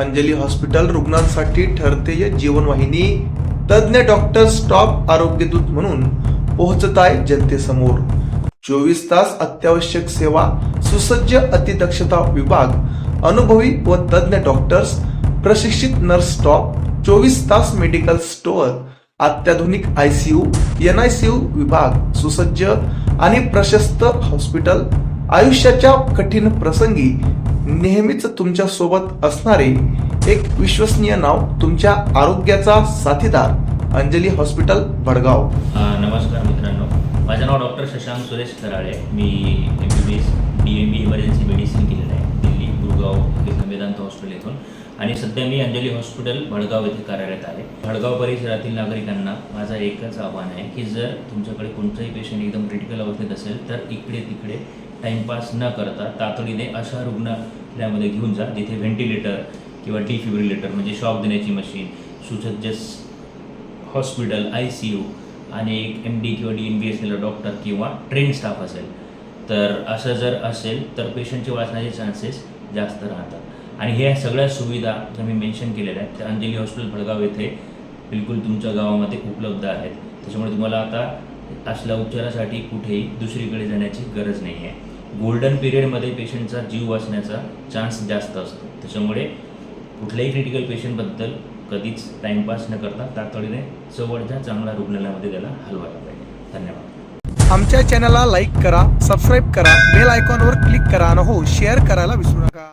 Anjali hospital रुग्णांसाठी ठरतेय जीवनवाहिनी. तज्ज्ञ डॉक्टर स्टॉप आरोग्यदूत म्हणून पोहोचत आहे जनतेसमोर. चोवीस तास अत्यावश्यक सेवा सुसज्ज अतिदक्षता विभाग अनुभवी व तज्ज्ञ डॉक्टर्स प्रशिक्षित नर्स स्टॉप चोवीस तास मेडिकल स्टोअर अत्याधुनिक आयसीयू एनआयसीयू विभाग सुसज्ज आणि प्रशस्त हॉस्पिटल आयुष्याच्या कठीण प्रसंगी नेहमीच तुमच्यासोबत असणारे एक विश्वसनीय नाव तुमच्या आरोग्याचा साथीदार अंजली हॉस्पिटल भडगाव. नमस्कार मित्रांनो. माझं नाव डॉक्टर शशांक सुरेश कराळे मी M B B S M B emergency medicine केलेलं आहे. दिल्ली हॉस्पिटल येथून आणि सध्या मी अंजली हॉस्पिटल भडगाव येथे कार्यरत आहे. भडगाव परिसरातील नागरिकांना माझा एकच आव्हान आहे की जर तुमच्याकडे कोणताही पेशंट एकदम क्रिटिकल अवस्थेत असेल तर इकडे तिकडे टाईमपास न करता तातडीने अशा रुग्णालयामध्ये घेऊन जा जिथे व्हेंटिलेटर किंवा डिफिब्रिलेटर म्हणजे शॉक देण्याची मशीन सुसज्ज हॉस्पिटल आय सी यू आणि एक एम डी किंवा डी एन बी असलेला डॉक्टर किंवा ट्रेन स्टाफ असेल. तर असं जर असेल तर पेशंटचे वाचण्याचे चान्सेस जास्त राहतात. आणि ह्या सगळ्या सुविधा ज्या मी मेन्शन केलेल्या आहेत. त्या अंजली हॉस्पिटल भडगाव येथे बिलकुल तुमच्या गावामध्ये उपलब्ध आहेत. त्याच्यामुळे तुम्हाला आता असल्या उपचारासाठी कुठेही दुसरीकडे जाण्याची गरज नाही आहे. गोल्डन पिरियडमध्ये पेशंटचा जीव वाचण्याचा चान्स जास्त असतो. त्याच्यामुळे कुठल्याही क्रिटिकल पेशंटबद्दल कधीच टाईमपास न करता तातडीने जवळच्या चांगल्या रुग्णालयामध्ये त्याला हलवायला पाहिजे. धन्यवाद. आमच्या चॅनलला लाईक करा सबस्क्राईब करा बेल आयकॉनवर क्लिक करा आणि हो शेअर करायला विसरू नका.